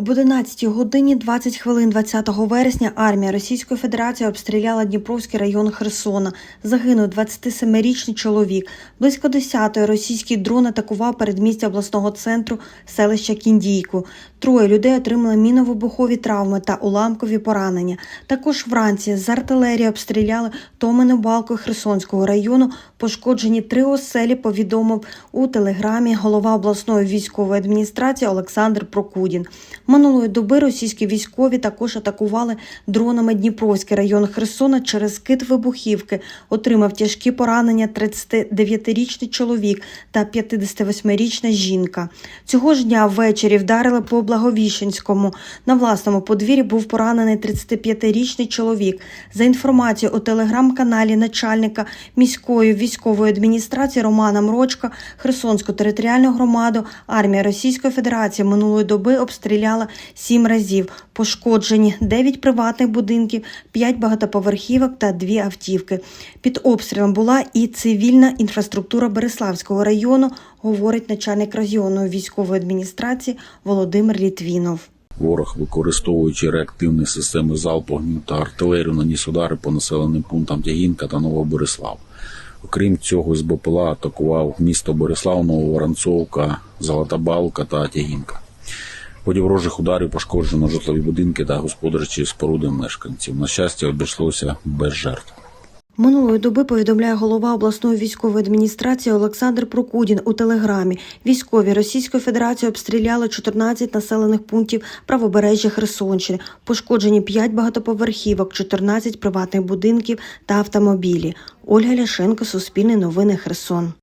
Об 11 годині 20 хвилин 20 вересня армія Російської Федерації обстріляла Дніпровський район Херсона. Загинув 27-річний чоловік. Близько 10-ї російський дрон атакував передмістя обласного центру селища Кіндійку. Троє людей отримали міновибухові травми та уламкові поранення. Також вранці з артилерії обстріляли Томену балку Херсонського району. Пошкоджені три оселі, повідомив у телеграмі голова обласної військової адміністрації Олександр Прокудін. Минулої доби російські військові також атакували дронами Дніпровський район Херсона через скид вибухівки. Отримав тяжкі поранення 39-річний чоловік та 58-річна жінка. Цього ж дня ввечері вдарили по Благовіщенському. На власному подвір'ї був поранений 35-річний чоловік. За інформацією у телеграм-каналі начальника міської військової адміністрації Романа Мрочка, Херсонську територіальну громаду армія Російської Федерації минулої доби обстріляла сім разів. Пошкоджені 9 приватних будинків, 5 багатоповерхівок та 2 автівки. Під обстрілом була і цивільна інфраструктура Береславського району, говорить начальник районної військової адміністрації Володимир Літвінов. Ворог, використовуючи реактивні системи залпу та артилерію, наніс удари по населеним пунктам Тягінка та Новоборислав. Окрім цього, з БПЛА атакував місто Борислав, Нововоронцовка, Золота Балка та Тягінка. Ході ворожих ударів пошкоджено житлові будинки та господарчі споруди мешканців. На щастя, обійшлося без жертв. Минулої доби повідомляє голова обласної військової адміністрації Олександр Прокудін у телеграмі. Військові Російської Федерації обстріляли 14 населених пунктів правобережжя Херсонщини. Пошкоджені 5 багатоповерхівок, 14 приватних будинків та автомобілі. Ольга Ляшенко, Суспільне новини Херсон.